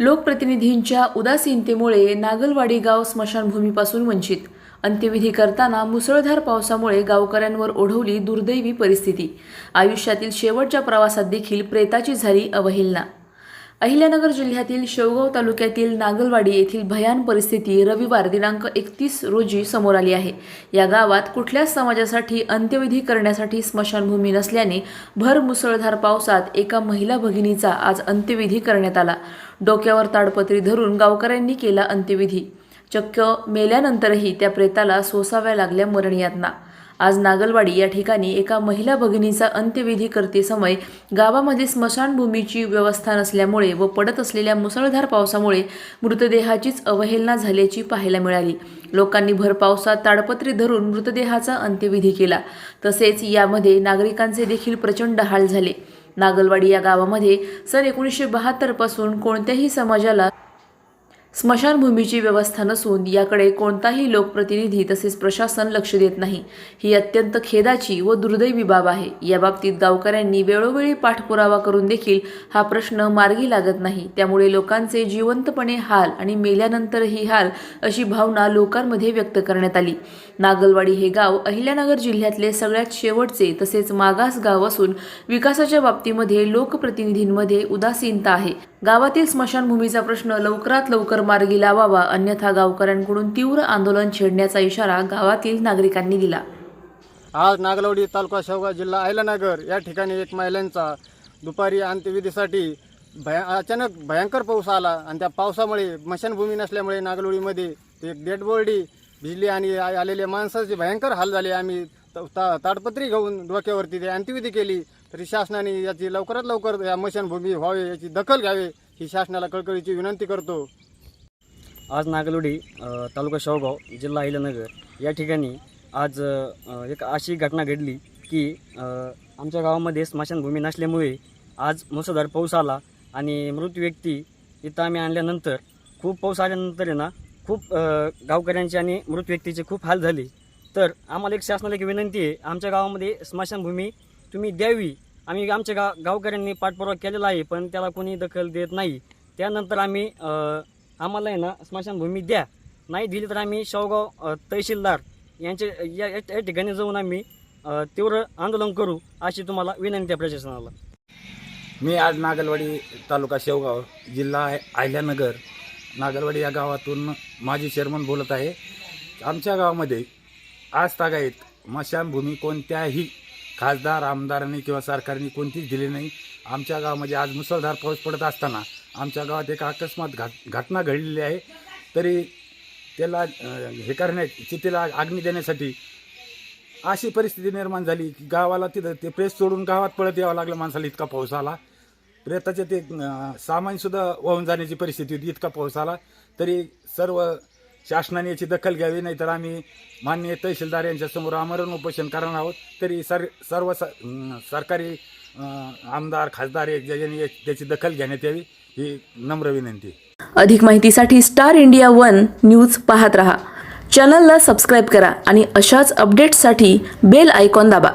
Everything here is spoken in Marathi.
लोकप्रतिनिधींच्या उदासीनतेमुळे नागलवाडी गाव स्मशानभूमीपासून वंचित. अंत्यविधी करताना मुसळधार पावसामुळे गावकऱ्यांवर ओढवली दुर्दैवी परिस्थिती. आयुष्यातील शेवटच्या प्रवासात देखील प्रेताची झाली अवहेलना. अहिल्यानगर जिल्ह्यातील शेवगाव तालुक्यातील नागलवाडी येथील भयान परिस्थिती रविवार दिनांक एकतीस रोजी समोर आली आहे. या गावात कुठल्याच समाजासाठी अंत्यविधी करण्यासाठी स्मशानभूमी नसल्याने भर मुसळधार पावसात एका महिला भगिनीचा आज अंत्यविधी करण्यात आला. डोक्यावर ताडपत्री धरून गावकऱ्यांनी केला अंत्यविधी. चक्क मेल्यानंतरही त्या प्रेताला सोसाव्या लागल्या मरणयातना. आज नागलवाडी या ठिकाणी एका महिला भगिनीचा अंत्यविधी करते समय गावामध्ये स्मशानभूमीची व्यवस्था नसल्यामुळे व पडत असलेल्या मुसळधार पावसामुळे मृतदेहाचीच अवहेलना झाल्याची पाहायला मिळाली. लोकांनी भर पावसात ताडपत्री धरून मृतदेहाचा अंत्यविधी केला. तसेच यामध्ये नागरिकांचे देखील प्रचंड हाल झाले. नागलवाडी या गावामध्ये सन एकोणीसशे बहात्तरपासून कोणत्याही समाजाला स्मशानभूमीची व्यवस्था नसून याकडे कोणताही लोकप्रतिनिधी तसेच प्रशासन लक्ष देत नाही. ही अत्यंत खेदाची व दुर्दैवी बाब आहे. याबाबतीत गावकऱ्यांनी वेळोवेळी पाठपुरावा करून देखील हा प्रश्न मार्गी लागत नाही. त्यामुळे लोकांचे जिवंतपणे हाल आणि मेल्यानंतरही हाल अशी भावना लोकांमध्ये व्यक्त करण्यात आली. नागलवाडी हे गाव अहिल्यानगर जिल्ह्यातले सगळ्यात शेवटचे तसेच मागास गाव असून विकासाच्या बाबतीमध्ये लोकप्रतिनिधींमध्ये उदासीनता आहे. गावातील स्मशानभूमीचा प्रश्न लवकरात लवकर मार्गी लावावा अन्यथा गावकऱ्यांकडून तीव्र आंदोलन छेडण्याचा इशारा गावातील नागरिकांनी दिला. आज नागलवडी तालुका शेवगाव जिल्हा आयलानगर या ठिकाणी एक महिलांचा दुपारी अंत्यविधीसाठी भया अचानक भयंकर पाऊस आला आणि त्या पावसामुळे मशानभूमी नसल्यामुळे नागलोडीमध्ये एक डेडबोर्डी भिजली आणि आलेले आलेल्या माणसाचे भयंकर हाल झाले. आम्ही त- ता- ताडपत्री घेऊन डोक्यावरती ते अंत्यविधी केली. तरी शासनाने याची लवकरात लवकर या मशानभूमी व्हावी याची दखल घ्यावी ही शासनाला कळकळीची विनंती करतो. आज नागलोडी तालुका शेवगाव जिल्हा अहिल्यानगर या ठिकाणी आज एक अशी घटना घडली की आमच्या गावामध्ये स्मशानभूमी नसल्यामुळे आज मुसळधार पाऊस आला आणि मृत व्यक्ती इथं आम्ही आणल्यानंतर खूप पाऊस आल्यानंतर आहे ना खूप गावकऱ्यांचे आणि मृत व्यक्तीचे खूप हाल झाले. तर आम्हाला एक शासनाला एक विनंती आहे आमच्या गावामध्ये स्मशानभूमी तुम्ही द्यावी. आम्ही आमच्या गा गावकऱ्यांनी पाठपुरावा केलेला आहे पण त्याला कोणी दखल देत नाही. त्यानंतर आम्ही आम्हाला आहे ना स्मशानभूमी द्या. नाही दिली तर आम्ही शावगाव तहसीलदार यांचे या या ठिकाणी जाऊन आम्ही तीव्र आंदोलन करू अशी तुम्हाला विनंती आहे प्रशासनाला. मी आज नागलवाडी तालुका शेवगाव जिल्हा आहे- अहिल्यानगर. नागलवाडी या गावातून माजी चेअरमन बोलत आहे आमच्या गावामध्ये आज तागायत स्मशानभूमी कोणत्याही खासदार आमदारांनी किंवा सरकारने कोणतीच दिली नाही. आमच्या गावामध्ये आज मुसळधार पाऊस पडत असताना आमच्या गावात एक अकस्मात घाट घटना घडलेली आहे. तरी त्याला हे करण्या चितेला अग्नी देण्यासाठी अशी परिस्थिती निर्माण झाली की गावाला तिथं ते प्रेस सोडून गावात पळत यावं लागलं. माणसाला इतका पाऊस आला. प्रेताचे ते सामानसुद्धा वाहून जाण्याची परिस्थिती होती. इतका पाऊस आला. तरी सर्व शासनाने याची दखल घ्यावी नाहीतर आम्ही माननीय तहसीलदार यांच्यासमोर आमरण उपोषण करणार आहोत. तरी सर सर्व स सरकारी आमदार खासदार एक त्याची दखल घेण्यात यावी ही नम्र विनंती. अधिक माहितीसाठी स्टार इंडिया वन न्यूज पाहत रहा. चॅनलला सबस्क्राईब करा आणि अशाच अपडेट्ससाठी बेल आयकॉन दाबा.